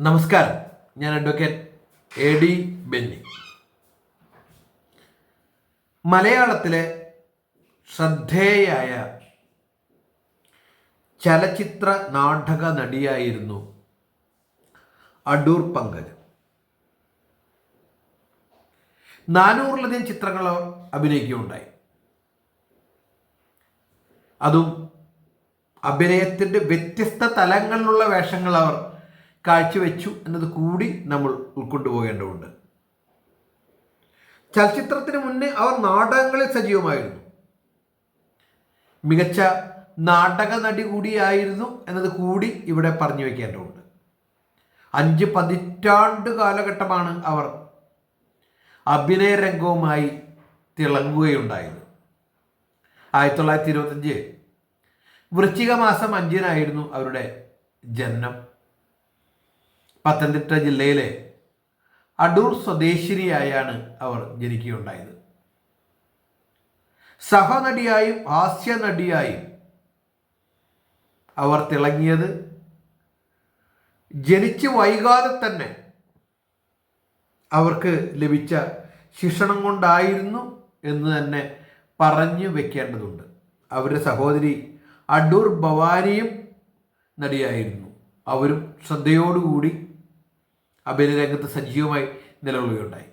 നമസ്കാരം. ഞാൻ advocate A D Benny. മലയാളത്തിലെ ശ്രദ്ധേയായ ചലച്ചിത്ര നാടക നടിയായിരുന്നു അടൂർ പങ്കജ്. നാനൂറിലധികം ചിത്രങ്ങൾ അഭിനയിക്കുകയുണ്ടായി. അതും അഭിനയത്തിന്റെ വ്യത്യസ്ത തലങ്ങളിലുള്ള വേഷങ്ങൾ അവർ കാഴ്ചവെച്ചു എന്നത് കൂടി നമ്മൾ ഉൾക്കൊണ്ടുപോകേണ്ടതുണ്ട്. ചലച്ചിത്രത്തിന് മുന്നേ അവർ നാടകങ്ങളിൽ സജീവമായിരുന്നു. മികച്ച നാടക നടി കൂടിയായിരുന്നു എന്നത് കൂടി ഇവിടെ പറഞ്ഞു വയ്ക്കേണ്ടതുണ്ട്. അഞ്ച് പതിറ്റാണ്ട് കാലഘട്ടമാണ് അവർ അഭിനയ രംഗവുമായി തിളങ്ങുകയുണ്ടായത്. ആയിരത്തി തൊള്ളായിരത്തി ഇരുപത്തഞ്ച് വൃശ്ചിക മാസം അഞ്ചിനായിരുന്നു അവരുടെ ജനനം. പത്തനംതിട്ട ജില്ലയിലെ അടൂർ സ്വദേശിനിയായാണ് അവർ ജനിക്കുകയുണ്ടായത്. സഹനടിയായും ഹാസ്യനടിയായും അവർ തിളങ്ങിയത് ജനിച്ച് വൈകാതെ തന്നെ അവർക്ക് ലഭിച്ച ശിക്ഷണം കൊണ്ടായിരുന്നു എന്ന് തന്നെ പറഞ്ഞു വെക്കേണ്ടതുണ്ട്. അവരുടെ സഹോദരി അടൂർ ഭവാനിയും നടിയായിരുന്നു. അവരും ശ്രദ്ധയോടുകൂടി അഭിനയ രംഗത്ത് സജീവമായി നിലകൊള്ളുകയുണ്ടായി.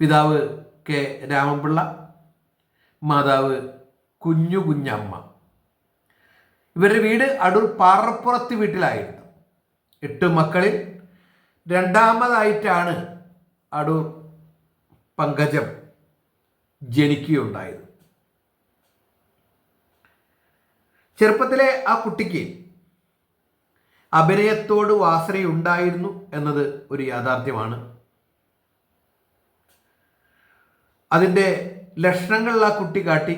പിതാവ് കെ രാമപിള്ള മാതാവ് കുഞ്ഞു കുഞ്ഞമ്മ. ഇവരുടെ വീട് അടൂർ പാറപ്പുറത്ത് വീട്ടിലായിരുന്നു. എട്ട് മക്കളിൽ രണ്ടാമതായിട്ടാണ് അടൂർ പങ്കജം ജനിക്കുകയുണ്ടായത്. ചെറുപ്പത്തിലെ ആ കുട്ടിക്ക് അഭിനയത്തോട് വാസനയുണ്ടായിരുന്നു എന്നത് ഒരു യാഥാർത്ഥ്യമാണ്. അതിന്റെ ലക്ഷണങ്ങൾ ആ കുട്ടി കാട്ടി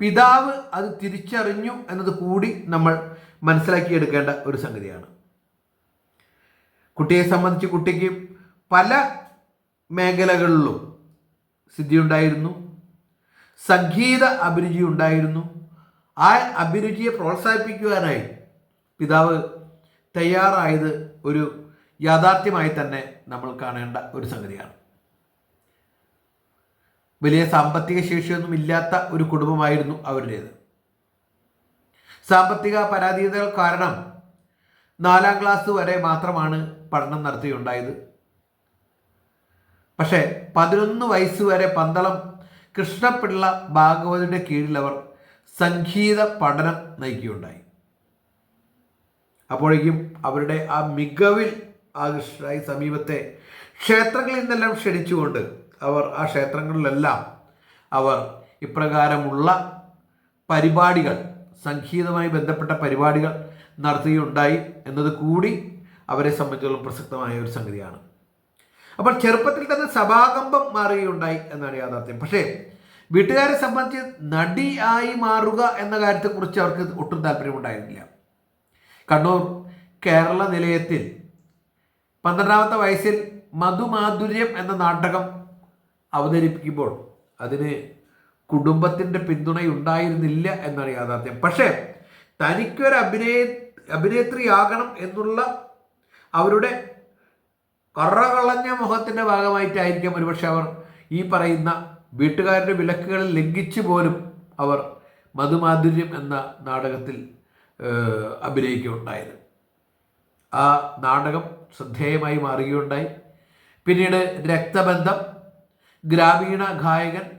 പിതാവ് അത് തിരിച്ചറിഞ്ഞു എന്നത് കൂടി നമ്മൾ മനസ്സിലാക്കിയെടുക്കേണ്ട ഒരു സംഗതിയാണ്. കുട്ടിയെ സംബന്ധിച്ച് കുട്ടിക്ക് പല മേഖലകളിലും സിദ്ധിയുണ്ടായിരുന്നു. സംഗീത അഭിരുചി ഉണ്ടായിരുന്നു ആ അഭിരുചിയെ പ്രോത്സാഹിപ്പിക്കുവാനായി പിതാവ് തയ്യാറായത് ഒരു യാഥാർത്ഥ്യമായി തന്നെ നമ്മൾ കാണേണ്ട ഒരു സംഗതിയാണ്. വലിയ സാമ്പത്തിക ശേഷിയൊന്നും ഇല്ലാത്ത ഒരു കുടുംബമായിരുന്നു അവരുടേത്. സാമ്പത്തിക പരാധീനതകൾ കാരണം നാലാം ക്ലാസ് വരെ മാത്രമാണ് പഠനം നടത്തിയുണ്ടായത്. പക്ഷേ പതിനൊന്ന് വയസ്സ് വരെ പന്തളം കൃഷ്ണപിള്ള ഭാഗവതിയുടെ കീഴിൽ അവർ സംഗീത പഠനം നയിക്കുകയുണ്ടായി. അപ്പോഴേക്കും അവരുടെ ആ മികവിൽ ആകൃഷ്ടരായി സമീപത്തെ ക്ഷേത്രങ്ങളിൽ നിന്നെല്ലാം ക്ഷണിച്ചുകൊണ്ട് അവർ ആ ക്ഷേത്രങ്ങളിലെല്ലാം അവർ ഇപ്രകാരമുള്ള പരിപാടികൾ സംഗീതമായി ബന്ധപ്പെട്ട പരിപാടികൾ നടത്തുകയുണ്ടായി എന്നത് കൂടി അവരെ സംബന്ധിച്ചുള്ള പ്രസക്തമായ ഒരു സംഗതിയാണ്. അപ്പോൾ ചെറുപ്പത്തിൽ തന്നെ സഭാകമ്പം മാറുകയുണ്ടായി എന്നാണ് യാഥാർത്ഥ്യം. പക്ഷേ വീട്ടുകാരെ സംബന്ധിച്ച് നടിയായി മാറുക എന്ന കാര്യത്തെക്കുറിച്ച് അവർക്ക് ഒട്ടും താല്പര്യമുണ്ടായിരുന്നില്ല. കണ്ണൂർ കേരള നിലയത്തിൽ പന്ത്രണ്ടാമത്തെ വയസ്സിൽ മധുമാധുര്യം എന്ന നാടകം അവതരിപ്പിക്കുമ്പോൾ അതിന് കുടുംബത്തിന്റെ പിന്തുണയുണ്ടായിരുന്നില്ല എന്നാണ് യാഥാർത്ഥ്യം. പക്ഷേ തനിക്കൊരു അഭിനയ അഭിനേത്രിയാകണം എന്നുള്ള അവരുടെ കറകളഞ്ഞ മുഖത്തിന്റെ ഭാഗമായിട്ടായിരിക്കാം ഒരുപക്ഷെ അവർ ഈ പറയുന്ന വീട്ടുകാരുടെ വിലക്കുകളിൽ ലംഘിച്ചു പോലും അവർ മധുമാധുര്യം എന്ന നാടകത്തിൽ അഭിനയിക്കുകയുണ്ടായത്. ആ നാടകം ശ്രദ്ധേയമായി മാറുകയുണ്ടായി. പിന്നീട് രക്തബന്ധം ഗ്രാമീണ ഗായകൻ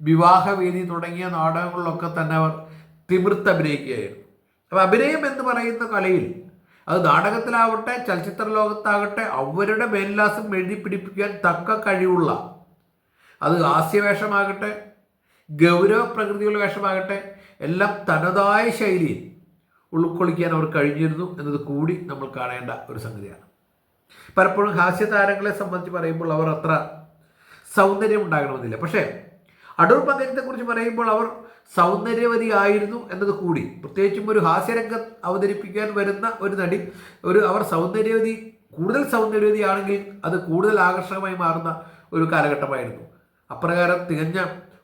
വിവാഹവേദി തുടങ്ങിയ നാടകങ്ങളിലൊക്കെ തന്നെ അവർ തിമിർത്ത് അഭിനയിക്കുകയായിരുന്നു. അപ്പോൾ അഭിനയം എന്ന് പറയുന്ന കലയിൽ അത് നാടകത്തിലാവട്ടെ ചലച്ചിത്ര ലോകത്താകട്ടെ അവരുടെ മേൽലാസം എഴുതി പിടിപ്പിക്കാൻ തക്ക കഴിവുള്ള അത് ഹാസ്യവേഷമാകട്ടെ ഗൗരവ പ്രകൃതിയുള്ള വേഷമാകട്ടെ എല്ലാം തനതായ ശൈലിയിൽ ഉൾക്കൊള്ളിക്കാൻ അവർ കഴിഞ്ഞിരുന്നു എന്നത് കൂടി നമ്മൾ കാണേണ്ട ഒരു സംഗതിയാണ്. പലപ്പോഴും ഹാസ്യ താരങ്ങളെ സംബന്ധിച്ച് പറയുമ്പോൾ അവർ അത്ര സൗന്ദര്യം ഉണ്ടാകണമെന്നില്ല. പക്ഷേ അടൂർ പങ്കജത്തെക്കുറിച്ച് പറയുമ്പോൾ അവർ സൗന്ദര്യവതി ആയിരുന്നു എന്നത് കൂടി. പ്രത്യേകിച്ചും ഒരു ഹാസ്യരംഗം അവതരിപ്പിക്കാൻ വരുന്ന ഒരു നടി ഒരു അവർ സൗന്ദര്യവതി കൂടുതൽ സൗന്ദര്യവതി ആണെങ്കിൽ അത് കൂടുതൽ ആകർഷകമായി മാറുന്ന ഒരു കാലഘട്ടമായിരുന്നു. അപ്രകാരം തികഞ്ഞ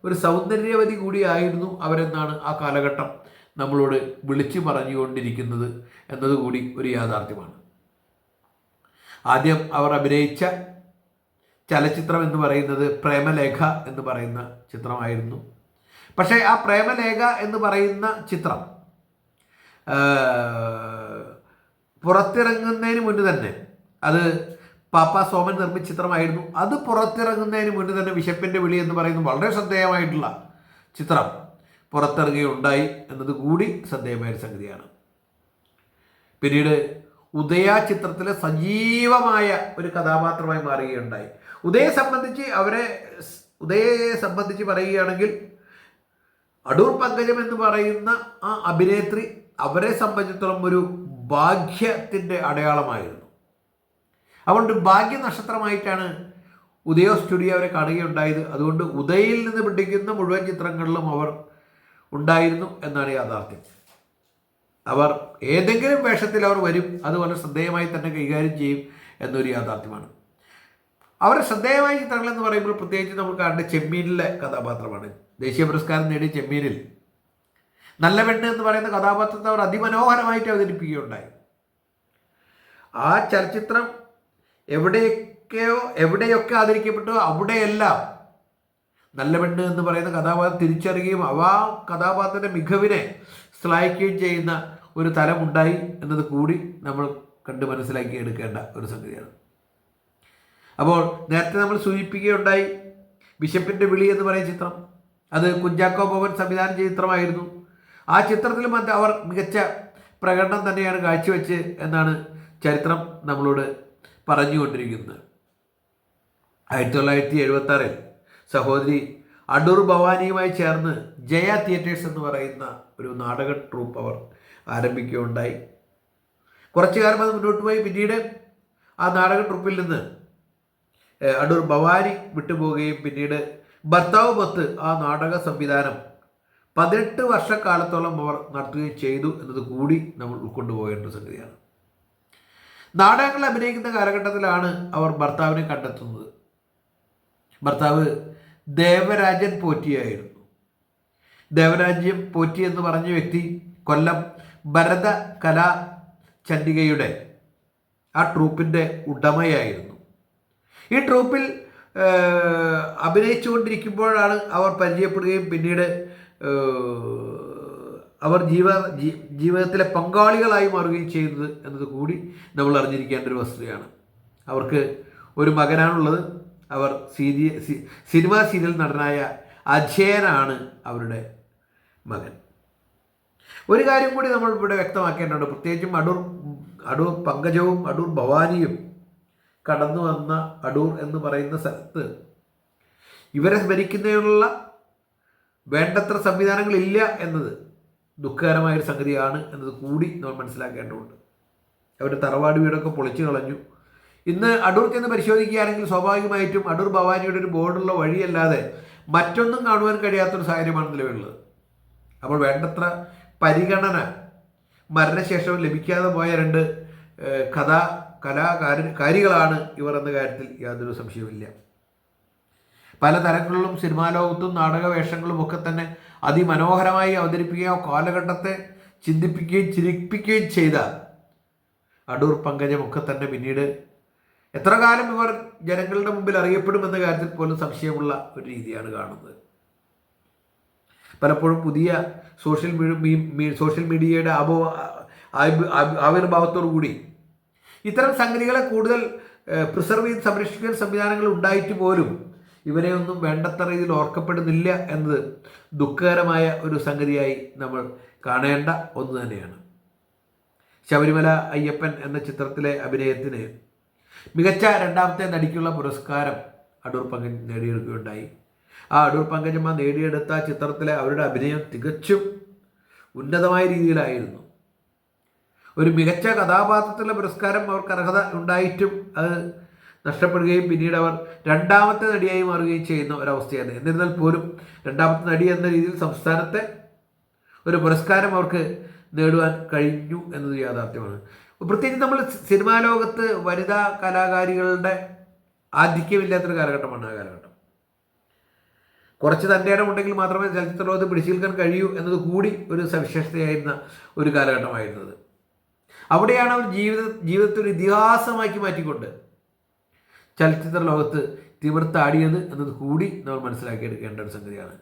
ഒരു സൗന്ദര്യവതി കൂടിയായിരുന്നു അവരെന്നാണ് ആ കാലഘട്ടം നമ്മളോട് വിളിച്ചു പറഞ്ഞുകൊണ്ടിരിക്കുന്നത് എന്നതുകൂടി ഒരു യാഥാർത്ഥ്യമാണ്. ആദ്യം അവർ അഭിനയിച്ച ചലച്ചിത്രം എന്ന് പറയുന്നത് പ്രേമലേഖ എന്ന് പറയുന്ന ചിത്രമായിരുന്നു. പക്ഷേ ആ പ്രേമലേഖ എന്ന് പറയുന്ന ചിത്രം പുറത്തിറങ്ങുന്നതിന് മുന്നേ തന്നെ അത് പാപ്പ സോമൻ നിർമ്മിച്ച ചിത്രമായിരുന്നു. അത് പുറത്തിറങ്ങുന്നതിന് മുന്നേ തന്നെ വിശപ്പിന്റെ വിളി എന്ന് പറയുന്ന വളരെ ശ്രദ്ധേയമായിട്ടുള്ള ചിത്രം. പുറത്തിറങ്ങുകയുണ്ടായി എന്നത് കൂടി ശ്രദ്ധേയമായ സംഗതിയാണ്. പിന്നീട് ഉദയ ചിത്രത്തിലെ സജീവമായ ഒരു കഥാപാത്രമായി മാറുകയുണ്ടായി. ഉദയെ സംബന്ധിച്ച് അവരെ ഉദയയെ സംബന്ധിച്ച് പറയുകയാണെങ്കിൽ അടൂർ പങ്കജം എന്ന് പറയുന്ന ആ അഭിനേത്രി അവരെ സംബന്ധിച്ചിടത്തോളം ഒരു ഭാഗ്യത്തിന്റെ അടയാളമായിരുന്നു. അതുകൊണ്ട് ഭാഗ്യ നക്ഷത്രമായിട്ടാണ് ഉദയോ സ്റ്റുഡിയോ അവരെ കാണുകയുണ്ടായത്. അതുകൊണ്ട് ഉദയിൽ നിന്ന് പിടിക്കുന്ന മുഴുവൻ ചിത്രങ്ങളിലും അവർ ഉണ്ടായിരുന്നു എന്നാണ് യാഥാർത്ഥ്യം. അവർ ഏതെങ്കിലും വേഷത്തിൽ അവർ വരും അത് വളരെ ശ്രദ്ധേയമായി തന്നെ കൈകാര്യം ചെയ്യും എന്നൊരു യാഥാർത്ഥ്യമാണ്. അവർ ശ്രദ്ധേയമായ ചിത്രങ്ങൾ എന്ന് പറയുമ്പോൾ പ്രത്യേകിച്ച് നമ്മൾ കാണേണ്ട ചെമ്മീനിലെ കഥാപാത്രമാണ്. ദേശീയ പുരസ്കാരം നേടിയ ചെമ്മീനിൽ നല്ല പെണ്ണ് എന്ന് പറയുന്ന കഥാപാത്രത്തെ അവർ അതിമനോഹരമായിട്ട് അവതരിപ്പിക്കുകയുണ്ടായി. ആ ചലച്ചിത്രം എവിടെയൊക്കെയോ എവിടെയൊക്കെ ആദരിക്കപ്പെട്ടു അവിടെയെല്ലാം നല്ല പെണ്ണ് എന്ന് പറയുന്ന കഥാപാത്രം തിരിച്ചറിയുകയും അവ കഥാപാത്രത്തിന്റെ മികവിനെ ശ്ലായിക്കുകയും ചെയ്യുന്ന ഒരു തലമുണ്ടായി എന്നത് കൂടി നമ്മൾ കണ്ട് മനസ്സിലാക്കി എടുക്കേണ്ട ഒരു സംഗതിയാണ്. അപ്പോൾ നേരത്തെ നമ്മൾ സൂചിപ്പിക്കുകയുണ്ടായി ബിഷപ്പിന്റെ വിളി എന്ന് പറയുന്ന ചിത്രം. അത് കുഞ്ചാക്കോ ബോബൻ സംവിധാനം ചെയ്ത ചിത്രമായിരുന്നു. ആ ചിത്രത്തിലും അത് അവർ മികച്ച പ്രകടനം തന്നെയാണ് കാഴ്ചവെച്ച് എന്നാണ് ചരിത്രം നമ്മളോട് പറഞ്ഞുകൊണ്ടിരിക്കുന്നത്. ആയിരത്തി തൊള്ളായിരത്തി എഴുപത്തി സഹോദരി അടൂർ ഭവാനിയുമായി ചേർന്ന് ജയ തിയേറ്റേഴ്സ് എന്ന് പറയുന്ന ഒരു നാടക ട്രൂപ്പ് അവർ ആരംഭിക്കുകയുണ്ടായി. കുറച്ചു കാലം അത് മുന്നോട്ട് പോയി. പിന്നീട് ആ നാടക ട്രൂപ്പിൽ നിന്ന് അടൂർ ഭവാനി വിട്ടുപോവുകയും പിന്നീട് ഭർത്താവ് പത്ത് ആ നാടക സംവിധാനം പതിനെട്ട് വർഷക്കാലത്തോളം അവർ നടത്തുകയും ചെയ്തു എന്നത് കൂടി നമ്മൾ ഉൾക്കൊണ്ടുപോകേണ്ട പോകേണ്ട സംഗതിയാണ്. നാടകങ്ങൾ അഭിനയിക്കുന്ന കാലഘട്ടത്തിലാണ് അവർ ഭർത്താവിനെ കണ്ടെത്തുന്നത്. ഭർത്താവ് ദേവരാജൻ പോറ്റിയായിരുന്നു. ദേവരാജ്യം പോറ്റി എന്ന് പറഞ്ഞ വ്യക്തി കൊല്ലം ഭരത കലാ ചണ്ഡികയുടെ ആ ട്രൂപ്പിന്റെ ഉടമയായിരുന്നു. ഈ ട്രൂപ്പിൽ അഭിനയിച്ചുകൊണ്ടിരിക്കുമ്പോഴാണ് അവർ പരിചയപ്പെടുകയും പിന്നീട് അവർ ജീവ ജീവിതത്തിലെ പങ്കാളികളായി മാറുകയും ചെയ്യുന്നത് എന്നത് കൂടി നമ്മൾ അറിഞ്ഞിരിക്കേണ്ട ഒരു വസ്തുതയാണ്. അവർക്ക് ഒരു മകനാണുള്ളത്. അവർ സീരിയ സിനിമാ സീരിയൽ നടനായ അജയനാണ് അവരുടെ മകൻ. ഒരു കാര്യം കൂടി നമ്മൾ ഇവിടെ വ്യക്തമാക്കേണ്ടതുണ്ട്. പ്രത്യേകിച്ചും അടൂർ അടൂർ പങ്കജവും അടൂർ ഭവാനിയും കടന്നു വന്ന അടൂർ എന്ന് പറയുന്ന സ്ഥലത്ത് ഇവരെ സ്മരിക്കുന്നതിനുള്ള വേണ്ടത്ര സംവിധാനങ്ങളില്ല എന്നത് ദുഃഖകരമായൊരു സംഗതിയാണ് എന്നത് കൂടി നമ്മൾ മനസ്സിലാക്കേണ്ടതുണ്ട്. അവരുടെ തറവാട് വീടൊക്കെ പൊളിച്ചു കളഞ്ഞു. ഇന്ന് അടൂർ ചെന്ന് പരിശോധിക്കുകയാണെങ്കിൽ സ്വാഭാവികമായിട്ടും അടൂർ ഭവാനിയുടെ ഒരു ബോർഡുള്ള വഴിയല്ലാതെ മറ്റൊന്നും കാണുവാൻ കഴിയാത്തൊരു സാഹചര്യമാണ് നിലവിലുള്ളത് അപ്പോൾ വേണ്ടത്ര പരിഗണന മരണശേഷം ലഭിക്കാതെ പോയ രണ്ട് കഥാ കലാകാര കാര്യങ്ങളാണ് ഇവർ എന്ന കാര്യത്തിൽ യാതൊരു സംശയവുമില്ല. പല തരങ്ങളിലും സിനിമാ ലോകത്തും നാടക വേഷങ്ങളും ഒക്കെ തന്നെ അതിമനോഹരമായി അവതരിപ്പിക്കുകയോ കാലഘട്ടത്തെ ചിന്തിപ്പിക്കുകയും ചിരിപ്പിക്കുകയും ചെയ്ത അടൂർ പങ്കജമൊക്കെ തന്നെ പിന്നീട് എത്ര കാലം ഇവർ ജനങ്ങളുടെ മുമ്പിൽ അറിയപ്പെടുമെന്ന കാര്യത്തിൽ പോലും സംശയമുള്ള ഒരു രീതിയാണ് കാണുന്നത്. പലപ്പോഴും പുതിയ സോഷ്യൽ മീഡിയ സോഷ്യൽ മീഡിയയുടെ അപോ ആവിർഭാവത്തോടുകൂടി ആവി- ആവിർഭാവത്തോടു കൂടി ഇത്തരം സംഗതികളെ കൂടുതൽ പ്രിസർവ് ചെയ്ത് സംരക്ഷിക്കുന്ന സംവിധാനങ്ങൾ ഉണ്ടായിട്ട് പോലും ഇവരെ ഒന്നും വേണ്ടത്ര രീതിയിൽ ഓർക്കപ്പെടുന്നില്ല എന്നത് ദുഃഖകരമായ ഒരു സംഗതിയായി നമ്മൾ കാണേണ്ട ഒന്ന് തന്നെയാണ്. ശബരിമല അയ്യപ്പൻ എന്ന ചിത്രത്തിലെ അഭിനയത്തിന് മികച്ച രണ്ടാമത്തെ നടിക്കുള്ള പുരസ്കാരം അടൂർ പങ്കജ് നേടിയെടുക്കുകയുണ്ടായി. ആ അടൂർ പങ്കജമ്മ നേടിയെടുത്ത ചിത്രത്തിലെ അവരുടെ അഭിനയം തികച്ചും ഉന്നതമായ രീതിയിലായിരുന്നു. ഒരു മികച്ച കഥാപാത്രത്തിലെ പുരസ്കാരം അവർക്ക് അർഹത ഉണ്ടായിട്ടും അത് നഷ്ടപ്പെടുകയും പിന്നീട് അവർ രണ്ടാമത്തെ നടിയായി മാറുകയും ചെയ്യുന്ന ഒരവസ്ഥയാണ്. എന്നിരുന്നാൽ പോലും രണ്ടാമത്തെ നടി എന്ന രീതിയിൽ സംസ്ഥാനത്തെ ഒരു പുരസ്കാരം അവർക്ക് നേടുവാൻ കഴിഞ്ഞു എന്നത് യാഥാർത്ഥ്യമാണ്. പ്രത്യേകിച്ച് നമ്മൾ സിനിമാ ലോകത്ത് വനിതാ കലാകാരികളുടെ ആധിക്യമില്ലാത്തൊരു കാലഘട്ടമാണ് ആ കാലഘട്ടം. കുറച്ച് തന്റെ ഉണ്ടെങ്കിൽ മാത്രമേ ചലച്ചിത്ര ലോകത്ത് പിടിച്ചു നിൽക്കാൻ കഴിയൂ എന്നത് കൂടി ഒരു സവിശേഷതയായിരുന്ന ഒരു കാലഘട്ടമായിരുന്നത്. അവിടെയാണ് അവർ ജീവിത ജീവിതത്തെ ഒരു ഇതിഹാസമാക്കി മാറ്റിക്കൊണ്ട് ചലച്ചിത്ര ലോകത്ത് തിമിർത്താടിയത് എന്നത് കൂടി നമ്മൾ മനസ്സിലാക്കിയെടുക്കേണ്ട ഒരു സംഗതിയാണ്.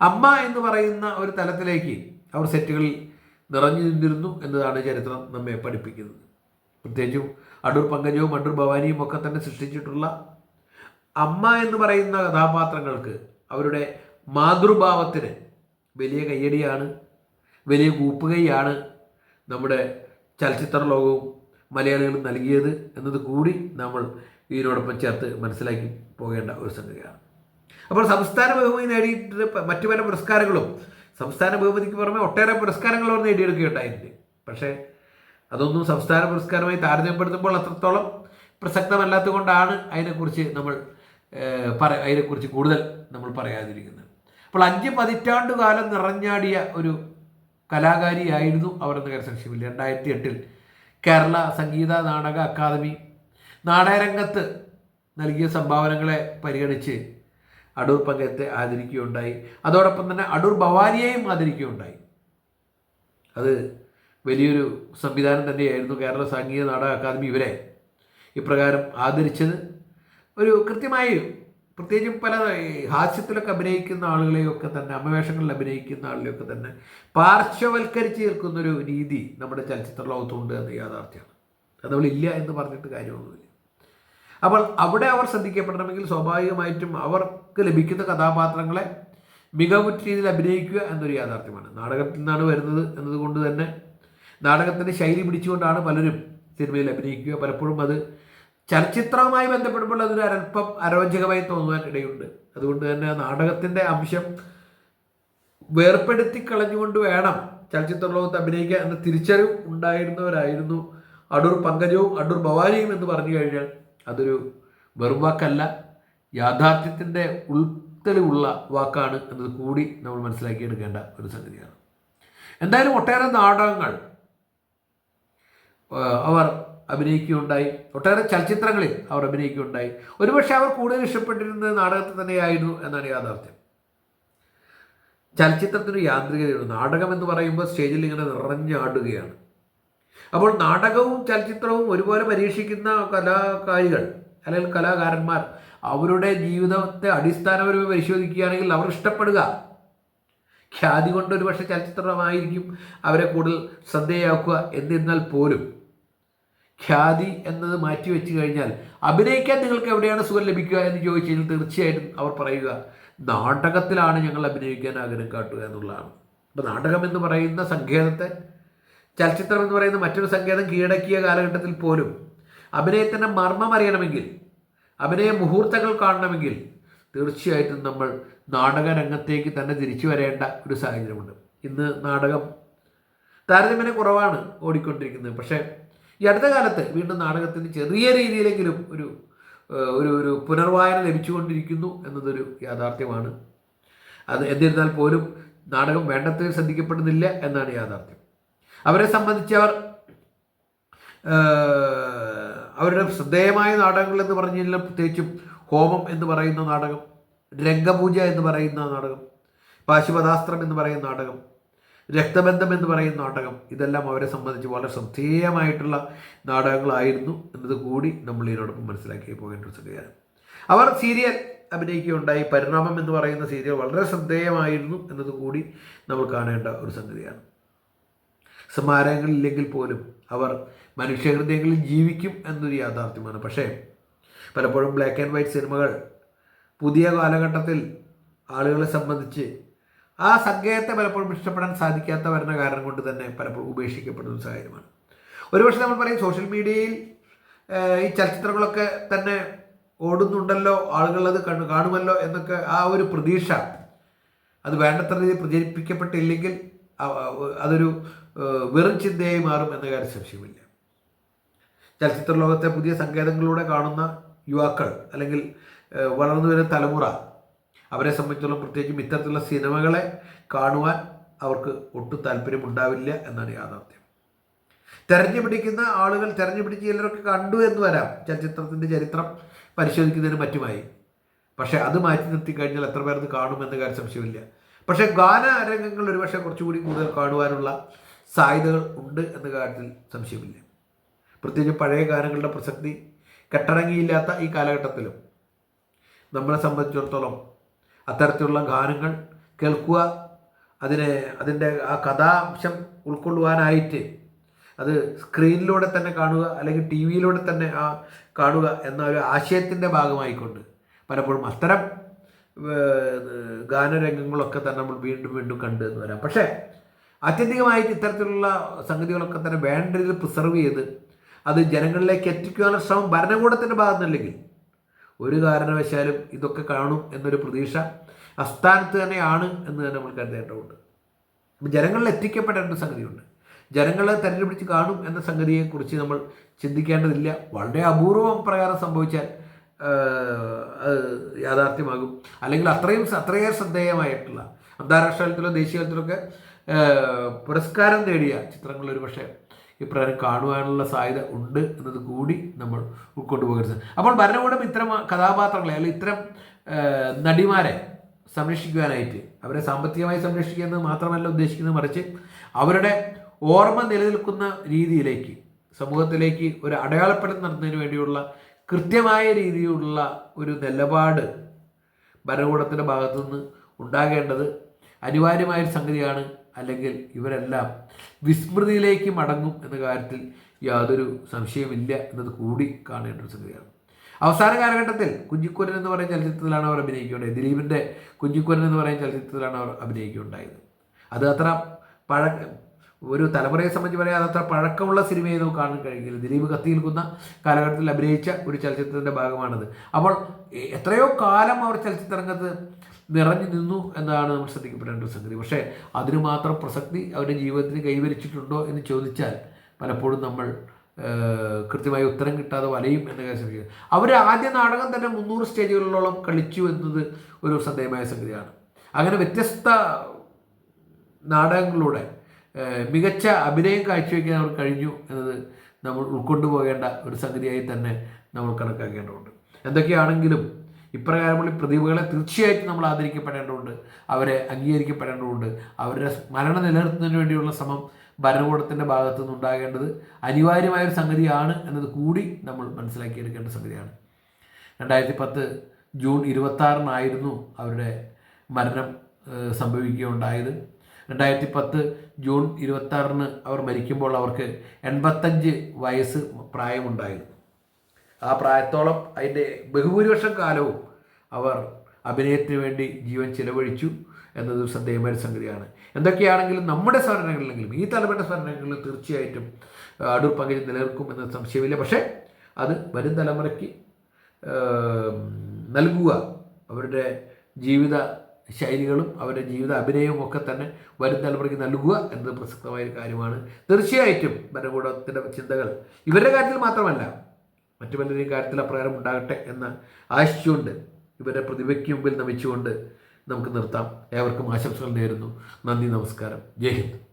അമ്മ എന്ന് പറയുന്ന ഒരു തലത്തിലേക്ക് അവർ സെറ്റുകളിൽ നിറഞ്ഞു നിന്നിരുന്നു എന്നതാണ് ചരിത്രം നമ്മെ പഠിപ്പിക്കുന്നത്. പ്രത്യേകിച്ചും അടൂർ പങ്കജവും അടൂർ ഭവാനിയും ഒക്കെ തന്നെ സൃഷ്ടിച്ചിട്ടുള്ള അമ്മ എന്ന് പറയുന്ന കഥാപാത്രങ്ങൾക്ക് അവരുടെ മാതൃഭാവത്തിന് വലിയ കയ്യടിയാണ് വലിയ കൂപ്പുകയാണ് നമ്മുടെ ചലച്ചിത്ര ലോകവും മലയാളികളും നൽകിയത് എന്നത് കൂടി നമ്മൾ ഇതിനോടൊപ്പം ചേർത്ത് മനസ്സിലാക്കി പോകേണ്ട ഒരു സംഗതിയാണ്. അപ്പോൾ സംസ്ഥാന ബഹുമതി നേടിയിട്ട് മറ്റു പല പുരസ്കാരങ്ങളും സംസ്ഥാന ബഹുമതിക്ക് പുറമെ ഒട്ടേറെ പുരസ്കാരങ്ങൾ അവർ നേടിയെടുക്കുകയുണ്ടായിട്ടുണ്ട്. പക്ഷേ അതൊന്നും സംസ്ഥാന പുരസ്കാരമായി താരതമ്യപ്പെടുത്തുമ്പോൾ അത്രത്തോളം പ്രസക്തമല്ലാത്തത് കൊണ്ടാണ് അതിനെക്കുറിച്ച് നമ്മൾ പറ അതിനെക്കുറിച്ച് കൂടുതൽ നമ്മൾ പറയാതിരിക്കുന്നത്. അപ്പോൾ അഞ്ച് പതിറ്റാണ്ട് കാലം നിറഞ്ഞാടിയ ഒരു കലാകാരിയായിരുന്നു അവർ എന്ന സംശയമില്ല രണ്ടായിരത്തി എട്ടിൽ കേരള സംഗീത നാടക അക്കാദമി നാടകരംഗത്ത് നൽകിയ സംഭാവനകളെ പരിഗണിച്ച് അടൂർ പങ്കത്തെ ആദരിക്കുകയുണ്ടായി. അതോടൊപ്പം തന്നെ അടൂർ ഭവാനിയെയും ആദരിക്കുകയുണ്ടായി. അത് വലിയൊരു സംവിധാനം തന്നെയായിരുന്നു കേരള സംഗീത നാടക അക്കാദമി ഇവരെ. ഇപ്രകാരം ആദരിച്ചത് ഒരു കൃത്യമായി പ്രത്യേകിച്ചും പല ഹാസ്യത്തിലൊക്കെ അഭിനയിക്കുന്ന ആളുകളെയൊക്കെ തന്നെ അമ്മവേഷങ്ങളിൽ അഭിനയിക്കുന്ന ആളുകളെയൊക്കെ തന്നെ പാർശ്വവൽക്കരിച്ച് തീർക്കുന്നൊരു രീതി നമ്മുടെ ചലച്ചിത്ര ലോകത്തുണ്ട് എന്ന യാഥാർത്ഥ്യമാണ്. അത് നമ്മളില്ല എന്ന് പറഞ്ഞിട്ട് കാര്യമൊന്നുമില്ല. അപ്പോൾ അവിടെ അവർ ശ്രദ്ധിക്കപ്പെടണമെങ്കിൽ സ്വാഭാവികമായിട്ടും അവർക്ക് ലഭിക്കുന്ന കഥാപാത്രങ്ങളെ മികവുറ്റ രീതിയിൽ അഭിനയിക്കുക എന്നൊരു യാഥാർത്ഥ്യമാണ്. നാടകത്തിൽ നിന്നാണ് വരുന്നത് എന്നതുകൊണ്ട് തന്നെ നാടകത്തിന്റെ ശൈലി പിടിച്ചുകൊണ്ടാണ് പലരും സിനിമയിൽ അഭിനയിക്കുക. പലപ്പോഴും അത് ചലച്ചിത്രവുമായി ബന്ധപ്പെടുമ്പോൾ അതൊരു അല്പം അരോചകമായി തോന്നുവാൻ ഇടയുണ്ട്. അതുകൊണ്ട് തന്നെ നാടകത്തിന്റെ അംശം വേർപ്പെടുത്തി കളഞ്ഞുകൊണ്ട് വേണം ചലച്ചിത്ര ലോകത്ത് അഭിനയിക്കുക എന്ന തിരിച്ചറിവ് ഉണ്ടായിരുന്നവരായിരുന്നു അടൂർ പങ്കജവും അടൂർ ഭവാനിയും എന്ന് പറഞ്ഞു കഴിഞ്ഞാൽ അതൊരു വെറും വാക്കല്ല യാഥാർത്ഥ്യത്തിന്റെ ഉൾത്തെളിവുള്ള വാക്കാണ് എന്നത് കൂടി നമ്മൾ മനസ്സിലാക്കിയെടുക്കേണ്ട ഒരു സംഗതിയാണ്. എന്തായാലും ഒട്ടേറെ നാടകങ്ങൾ അവർ അഭിനയിക്കുകയുണ്ടായി. ഒട്ടേറെ ചലച്ചിത്രങ്ങളിൽ അവർ അഭിനയിക്കുകയുണ്ടായി. ഒരുപക്ഷെ അവർ കൂടുതൽ ഇഷ്ടപ്പെട്ടിരുന്നത് നാടകത്തിൽ തന്നെയായിരുന്നു എന്നാണ് യാഥാർത്ഥ്യം. ചലച്ചിത്രത്തിന് യാന്ത്രികതയുണ്ട്. നാടകം എന്ന് പറയുമ്പോൾ സ്റ്റേജിൽ ഇങ്ങനെ നിറഞ്ഞാടുകയാണ് അപ്പോൾ നാടകവും ചലച്ചിത്രവും ഒരുപോലെ പരീക്ഷിക്കുന്ന കലാകാരികൾ അല്ലെങ്കിൽ കലാകാരന്മാർ അവരുടെ ജീവിതത്തെ അടിസ്ഥാനപരമായി പരിശോധിക്കുകയാണെങ്കിൽ അവർ ഇഷ്ടപ്പെടുക. ഖ്യാതി കൊണ്ട് ഒരുപക്ഷെ ചലച്ചിത്രമായിരിക്കും അവരെ കൂടുതൽ ശ്രദ്ധേയാക്കുക എന്നിരുന്നാൽ പോലും. ഖ്യാതി എന്നത് മാറ്റി വെച്ച് കഴിഞ്ഞാൽ അഭിനയിക്കാൻ നിങ്ങൾക്ക് എവിടെയാണ് സുഖം ലഭിക്കുക എന്ന് ചോദിച്ചു കഴിഞ്ഞാൽ തീർച്ചയായിട്ടും അവർ പറയുക നാടകത്തിലാണ് ഞങ്ങൾ അഭിനയിക്കാൻ ആഗ്രഹം കാട്ടുക എന്നുള്ളതാണ്. അപ്പോൾ നാടകം എന്ന് പറയുന്ന സങ്കേതത്തെ ചലച്ചിത്രം എന്ന് പറയുന്ന മറ്റൊരു സങ്കേതം കീഴടക്കിയ കാലഘട്ടത്തിൽ പോലും അഭിനയത്തിന്റെ മർമ്മം അറിയണമെങ്കിൽ അഭിനയ മുഹൂർത്തങ്ങൾ കാണണമെങ്കിൽ തീർച്ചയായിട്ടും നമ്മൾ നാടക രംഗത്തേക്ക് തന്നെ തിരിച്ചു വരേണ്ട ഒരു സാഹചര്യമുണ്ട്. ഇന്ന് നാടകം താരതമ്യേന കുറവാണ് ഓടിക്കൊണ്ടിരിക്കുന്നത്. പക്ഷേ ഈ അടുത്ത കാലത്ത് വീണ്ടും നാടകത്തിന് ചെറിയ രീതിയിലെങ്കിലും ഒരു ഒരു ഒരു പുനർവായന ലഭിച്ചുകൊണ്ടിരിക്കുന്നു എന്നതൊരു യാഥാർത്ഥ്യമാണ്. അത് എന്നിരുന്നാൽ പോലും നാടകം വേണ്ടത്ര ശ്രദ്ധിക്കപ്പെടുന്നില്ല എന്നാണ് യാഥാർത്ഥ്യം. അവരെ സംബന്ധിച്ച് അവർ അവരുടെ ശ്രദ്ധേയമായ നാടകങ്ങൾ എന്ന് പറഞ്ഞു കഴിഞ്ഞാൽ പ്രത്യേകിച്ചും ഹോമം എന്ന് പറയുന്ന നാടകം രംഗപൂജ എന്ന് പറയുന്ന നാടകം പാശുപദാസ്ത്രം എന്ന് പറയുന്ന നാടകം രക്തബന്ധം എന്ന് പറയുന്ന നാടകം ഇതെല്ലാം അവരെ സംബന്ധിച്ച് വളരെ ശ്രദ്ധേയമായിട്ടുള്ള നാടകങ്ങളായിരുന്നു എന്നത് കൂടി നമ്മൾ ഇതിനോടൊപ്പം മനസ്സിലാക്കി പോകേണ്ട ഒരു സംഗതിയാണ് അവർ സീരിയൽ അഭിനയിക്കുകയുണ്ടായി. പരിണാമം എന്ന് പറയുന്ന സീരിയൽ വളരെ ശ്രദ്ധേയമായിരുന്നു എന്നത് കൂടി നമ്മൾ കാണേണ്ട ഒരു സംഗതിയാണ്. സ്മാരകങ്ങളില്ലെങ്കിൽ പോലും അവർ മനുഷ്യഹൃദയങ്ങളിൽ ജീവിക്കും എന്നൊരു യാഥാർത്ഥ്യമാണ്. പക്ഷേ പലപ്പോഴും ബ്ലാക്ക് ആൻഡ് വൈറ്റ് സിനിമകൾ പുതിയ കാലഘട്ടത്തിൽ ആളുകളെ സംബന്ധിച്ച് ആ സങ്കേതത്തെ പലപ്പോഴും ഇഷ്ടപ്പെടാൻ സാധിക്കാത്ത വരുന്ന കാരണം കൊണ്ട് തന്നെ പലപ്പോഴും ഉപേക്ഷിക്കപ്പെടുന്ന ഒരു സാഹചര്യമാണ്. ഒരുപക്ഷെ നമ്മൾ പറയും സോഷ്യൽ മീഡിയയിൽ ഈ ചലച്ചിത്രങ്ങളൊക്കെ തന്നെ ഓടുന്നുണ്ടല്ലോ ആളുകളത് കണ്ടു കാണുമല്ലോ എന്നൊക്കെ ആ ഒരു പ്രതീക്ഷ അത് വേണ്ടത്ര രീതിയിൽ പ്രചരിപ്പിക്കപ്പെട്ടില്ലെങ്കിൽ അതൊരു വെറും ചിന്തയായി മാറും എന്ന കാര്യം സംശയമില്ല. ചലച്ചിത്ര ലോകത്തെ പുതിയ സങ്കേതങ്ങളിലൂടെ കാണുന്ന യുവാക്കൾ അല്ലെങ്കിൽ വളർന്നു വരുന്ന തലമുറ അവരെ സംബന്ധിച്ചിടത്തോളം പ്രത്യേകിച്ചും ഇത്തരത്തിലുള്ള സിനിമകളെ കാണുവാൻ അവർക്ക് ഒട്ടും താല്പര്യമുണ്ടാവില്ല എന്നാണ് യാഥാർത്ഥ്യം. തെരഞ്ഞു പിടിക്കുന്ന ആളുകൾ തെരഞ്ഞു പിടിച്ച് ചിലരൊക്കെ കണ്ടു എന്ന് വരാം ചലച്ചിത്രത്തിന്റെ ചരിത്രം പരിശോധിക്കുന്നതിന് മറ്റുമായി. പക്ഷേ അത് മാറ്റി നിർത്തി കഴിഞ്ഞാൽ എത്ര പേർ അത് കാണുമെന്ന കാര്യം സംശയമില്ല. പക്ഷേ ഗാന രംഗങ്ങൾ ഒരുപക്ഷെ കുറച്ചുകൂടി കൂടുതൽ കാണുവാനുള്ള സാധ്യതകൾ ഉണ്ട് എന്ന കാര്യത്തിൽ സംശയമില്ല. പ്രത്യേകിച്ച് പഴയ ഗാനങ്ങളുടെ പ്രസക്തി കെട്ടടങ്ങിയില്ലാത്ത ഈ കാലഘട്ടത്തിലും നമ്മളെ സംബന്ധിച്ചിടത്തോളം അത്തരത്തിലുള്ള ഗാനങ്ങൾ കേൾക്കുക അതിനെ അതിന്റെ ആ കഥാംശം ഉൾക്കൊള്ളുവാനായിട്ട് അത് സ്ക്രീനിലൂടെ തന്നെ കാണുക അല്ലെങ്കിൽ ടി വിയിലൂടെ തന്നെ ആ കാണുക എന്ന ഒരു ആശയത്തിന്റെ ഭാഗമായിക്കൊണ്ട് പലപ്പോഴും അത്തരം ഗാനരംഗങ്ങളൊക്കെ തന്നെ നമ്മൾ വീണ്ടും വീണ്ടും കണ്ടു എന്ന് വരാം. പക്ഷേ ആത്യന്തികമായിട്ട് ഇത്തരത്തിലുള്ള സംഗതികളൊക്കെ തന്നെ വേണ്ട രീതിയിൽ പ്രിസർവ് ചെയ്ത് അത് ജനങ്ങളിലേക്ക് എത്തിക്കുവാനുള്ള ശ്രമം ഭരണകൂടത്തിന്റെ ഭാഗത്തുനിന്നില്ലെങ്കിൽ ഒരു കാരണവശാലും ഇതൊക്കെ കാണും എന്നൊരു പ്രതീക്ഷ അസ്ഥാനത്ത് തന്നെയാണ് എന്ന് തന്നെ നമ്മൾ കരുതേണ്ടതുണ്ട്. ജനങ്ങളിൽ എത്തിക്കപ്പെടേണ്ട സംഗതിയുണ്ട്. ജനങ്ങളെ തെരഞ്ഞെടുപ്പിച്ച് കാണും എന്ന സംഗതിയെക്കുറിച്ച് നമ്മൾ ചിന്തിക്കേണ്ടതില്ല. വളരെ അപൂർവം പ്രകാരം സംഭവിച്ചാൽ യാഥാർത്ഥ്യമാകും. അല്ലെങ്കിൽ അത്രയും അത്രയേറെ ശ്രദ്ധേയമായിട്ടുള്ള അന്താരാഷ്ട്ര തലത്തിലോ ദേശീയ തലത്തിലൊക്കെ പുരസ്കാരം നേടിയ ചിത്രങ്ങൾ ഒരു പക്ഷേ ഇപ്രകാരം കാണുവാനുള്ള സാധ്യത ഉണ്ട് എന്നത് കൂടി നമ്മൾ ഉൾക്കൊണ്ടുപോകരുത് അപ്പോൾ ഭരണകൂടം ഇത്തരം കഥാപാത്രങ്ങളെ അല്ലെങ്കിൽ ഇത്തരം നടിമാരെ സംരക്ഷിക്കുവാനായിട്ട് അവരെ സാമ്പത്തികമായി സംരക്ഷിക്കുക എന്ന് മാത്രമല്ല ഉദ്ദേശിക്കുന്നത് മറിച്ച് അവരുടെ ഓർമ്മ നിലനിൽക്കുന്ന രീതിയിലേക്ക് സമൂഹത്തിലേക്ക് ഒരു അടയാളപ്പെടുത്തി നടത്തുന്നതിന് വേണ്ടിയുള്ള കൃത്യമായ രീതിയിലുള്ള ഒരു നിലപാട് ഭരണകൂടത്തിന്റെ ഭാഗത്തുനിന്ന് ഉണ്ടാകേണ്ടത് അനിവാര്യമായൊരു സംഗതിയാണ്. അല്ലെങ്കിൽ ഇവരെല്ലാം വിസ്മൃതിയിലേക്ക് മടങ്ങും എന്ന കാര്യത്തിൽ യാതൊരു സംശയമില്ല എന്നത് കൂടി കാണേണ്ട ഒരു സംഗതിയാണ്. അവസാന കാലഘട്ടത്തിൽ കുഞ്ഞിക്കുരൻ എന്ന് പറയുന്ന ചലച്ചിത്രത്തിലാണ് അവർ അഭിനയിക്കുകയുണ്ടായത്. ദിലീപിന്റെ കുഞ്ഞിക്കുരൻ എന്ന് പറയുന്ന ചലച്ചിത്രത്തിലാണ് അവർ അഭിനയിക്കുകയുണ്ടായത്. അത് അത്ര പഴ ഒരു തലമുറയെ സംബന്ധിച്ച് പറയാൻ അതത്ര പഴക്കമുള്ള സിനിമയെ നമുക്ക് കാണാൻ കഴിയില്ല. ദിലീപ് കത്തി നിൽക്കുന്ന കാലഘട്ടത്തിൽ അഭിനയിച്ച ഒരു ചലച്ചിത്രത്തിന്റെ ഭാഗമാണത്. അപ്പോൾ എത്രയോ കാലം അവർ ചലച്ചിത്രരംഗത്ത് നിറഞ്ഞു നിന്നു എന്നാണ് നമ്മൾ ശ്രദ്ധിക്കപ്പെടേണ്ട ഒരു സംഗതി. പക്ഷേ അതിന് മാത്രം പ്രസക്തി അവരുടെ ജീവിതത്തിന് കൈവരിച്ചിട്ടുണ്ടോ എന്ന് ചോദിച്ചാൽ പലപ്പോഴും നമ്മൾ കൃത്യമായി ഉത്തരം കിട്ടാതെ വലയും എന്ന കാര്യം ശ്രമിക്കുക അവർ ആദ്യ നാടകം തന്നെ മുന്നൂറ് സ്റ്റേജുകളിലോളം കളിച്ചു എന്നത് ഒരു ശ്രദ്ധേയമായ സംഗതിയാണ്. അങ്ങനെ വ്യത്യസ്ത നാടകങ്ങളിലൂടെ മികച്ച അഭിനയം കാഴ്ചവെക്കാൻ അവർ കഴിഞ്ഞു എന്നത് നമ്മൾ ഉൾക്കൊണ്ടുപോകേണ്ട ഒരു സംഗതിയായി തന്നെ നമ്മൾ കണക്കാക്കേണ്ടതുണ്ട്. എന്തൊക്കെയാണെങ്കിലും ഇപ്രകാരമുള്ള പ്രതിഭകളെ തീർച്ചയായിട്ടും നമ്മൾ ആദരിക്കപ്പെടേണ്ടതുണ്ട് അവരെ അംഗീകരിക്കപ്പെടേണ്ടതുണ്ട് അവരുടെ സ്മരണ നിലനിർത്തുന്നതിന് വേണ്ടിയുള്ള ശ്രമം ഭരണകൂടത്തിന്റെ ഭാഗത്തു നിന്നുണ്ടാകേണ്ടത് അനിവാര്യമായ ഒരു സംഗതിയാണ് എന്നത് കൂടി നമ്മൾ മനസ്സിലാക്കിയെടുക്കേണ്ട സംഗതിയാണ്. രണ്ടായിരത്തി പത്ത് ജൂൺ ഇരുപത്താറിനായിരുന്നു അവരുടെ മരണം സംഭവിക്കുകയുണ്ടായത്. രണ്ടായിരത്തി പത്ത് ജൂൺ ഇരുപത്താറിന് അവർ മരിക്കുമ്പോൾ അവർക്ക് എൺപത്തഞ്ച് വയസ്സ് പ്രായമുണ്ടായിരുന്നു. ആ പ്രായത്തോളം അതിന്റെ ബഹുഭൂരിപക്ഷം കാലവും അവർ അഭിനയത്തിന് വേണ്ടി ജീവൻ ചിലവഴിച്ചു എന്നത് ശ്രദ്ധേയമായ സംഗതിയാണ്. എന്തൊക്കെയാണെങ്കിലും നമ്മുടെ സ്മരണകളിലെങ്കിലും ഈ തലമുറയുടെ സ്മരണകളിൽ തീർച്ചയായിട്ടും അടൂർ പങ്കജ് നിലനിൽക്കും എന്ന സംശയമില്ല. പക്ഷേ അത് വരും തലമുറയ്ക്ക് നൽകുക. അവരുടെ ജീവിത ശൈലികളും അവരുടെ ജീവിത അഭിനയവും ഒക്കെ തന്നെ വരും തലമുറയ്ക്ക് നൽകുക എന്നത് പ്രസക്തമായ ഒരു കാര്യമാണ്. തീർച്ചയായിട്ടും ഭരണകൂടത്തിന്റെ ചിന്തകൾ ഇവരുടെ കാര്യത്തിൽ മാത്രമല്ല മറ്റു പലരുടെയും കാര്യത്തിൽ അപ്രകാരം ഉണ്ടാകട്ടെ എന്ന് ആശിച്ചുകൊണ്ട് ഇവരുടെ പ്രതിഭയ്ക്ക് മുമ്പിൽ നമിച്ചുകൊണ്ട് നമുക്ക് നിർത്താം. ഏവർക്കും ആശംസകൾ നേരുന്നു. നന്ദി നമസ്കാരം. ജയ് ഹിന്ദ്.